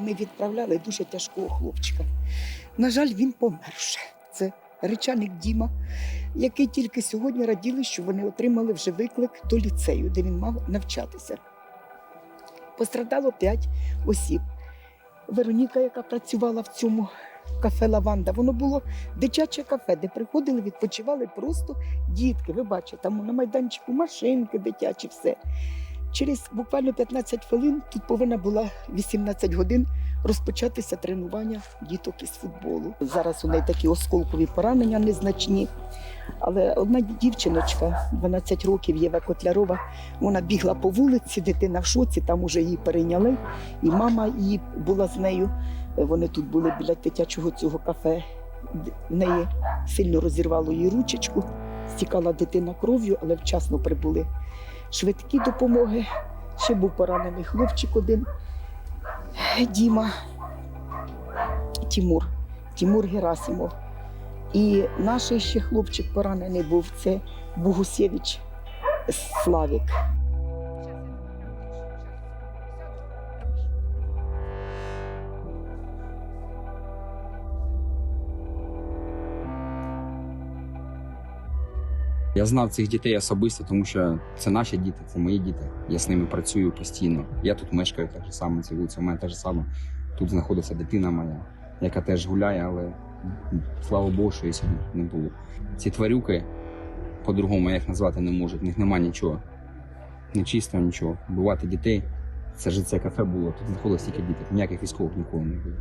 Ми відправляли дуже тяжкого хлопчика. На жаль, він помер. Це речаник Діма, який тільки сьогодні раділи, що вони отримали вже виклик до ліцею, де він мав навчатися. Пострадало п'ять осіб. Вероніка, яка працювала в цьому кафе Лаванда, воно було дитяче кафе, де приходили, відпочивали просто дітки. Ви бачите, там на майданчику машинки дитячі, все. Через буквально 15 хвилин тут повинна була 18 годин розпочатися тренування діток із футболу. Зараз у неї такі осколкові поранення незначні. Але одна дівчиночка, 12 років, Єва Котлярова, вона бігла по вулиці, дитина в шоці, там уже її перейняли, і мама її була з нею. Вони тут були біля дитячого цього кафе. В неї сильно розірвало її ручечку, стікала дитина кров'ю, але вчасно прибули швидкі допомоги. Ще був поранений хлопчик один Діма Тімур, Тімур Герасимов. І наш ще хлопчик поранений був це Богусєвич Славік. Я знав цих дітей особисто, тому що це наші діти, це мої діти. Я з ними працюю постійно. Я тут мешкаю так же само, це вулиця у мене те ж саме. Тут знаходиться дитина моя, яка теж гуляє, але слава Богу, що її сьогодні не було. Ці тварюки, по-другому їх назвати не можу, в них нема нічого. Нечистого нічого. Бувати дітей. Це ж це кафе було, тут знаходилось тільки діти, ніяких військових ніколи не було.